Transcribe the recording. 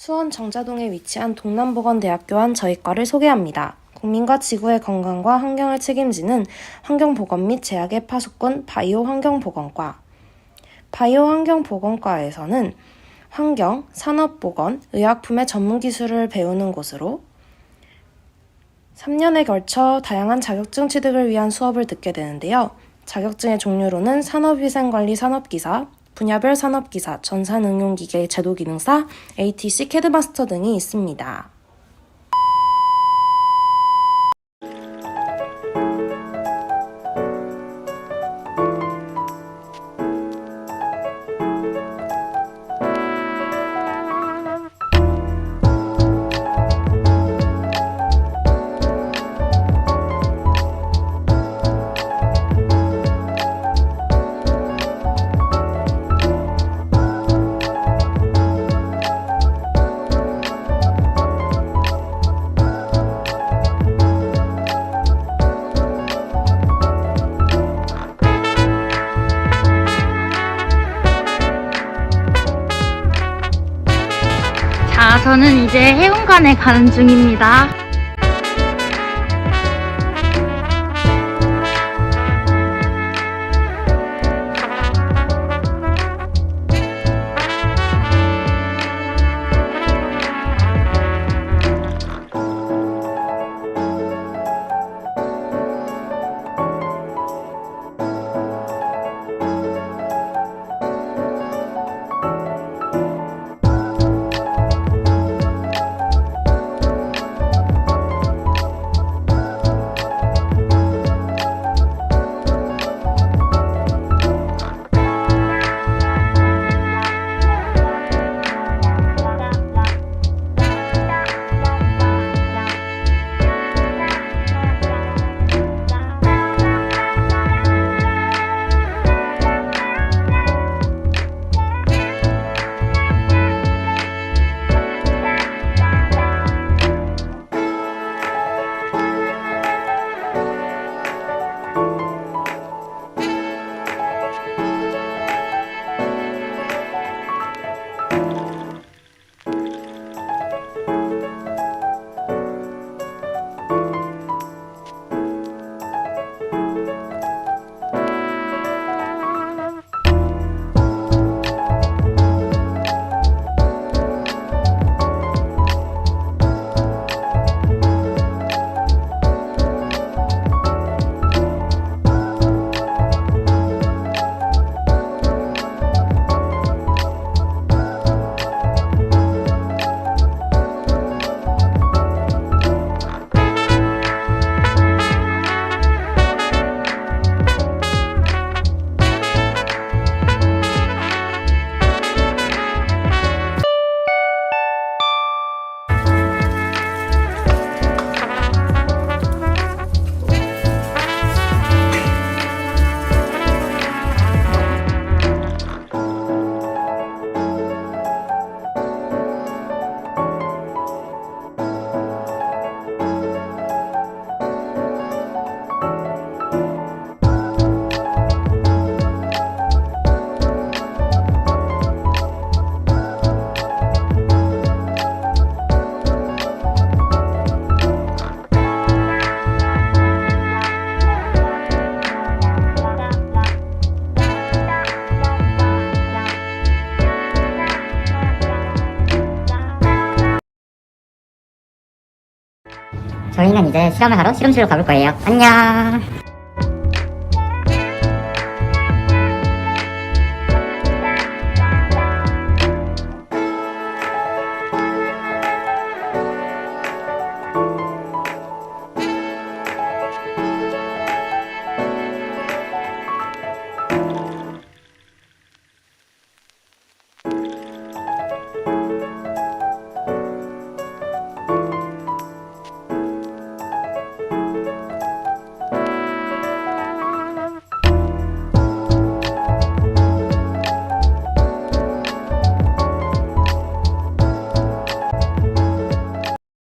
수원 정자동에 위치한 동남보건대학교 한 저희과를 소개합니다. 국민과 지구의 건강과 환경을 책임지는 환경보건 및 제약의 파수꾼 바이오 환경보건과. 바이오 환경보건과에서는 환경, 산업보건, 의약품의 전문 기술을 배우는 곳으로 3년에 걸쳐 다양한 자격증 취득을 위한 수업을 듣게 되는데요. 자격증의 종류로는 산업위생관리 산업기사, 분야별 산업기사, 전산응용기계 제도기능사, ATC 캐드마스터 등이 있습니다. 저는 이제 해운관에 가는 중입니다. 저희는 이제 실험을 하러 실험실로 가볼 거예요. 안녕.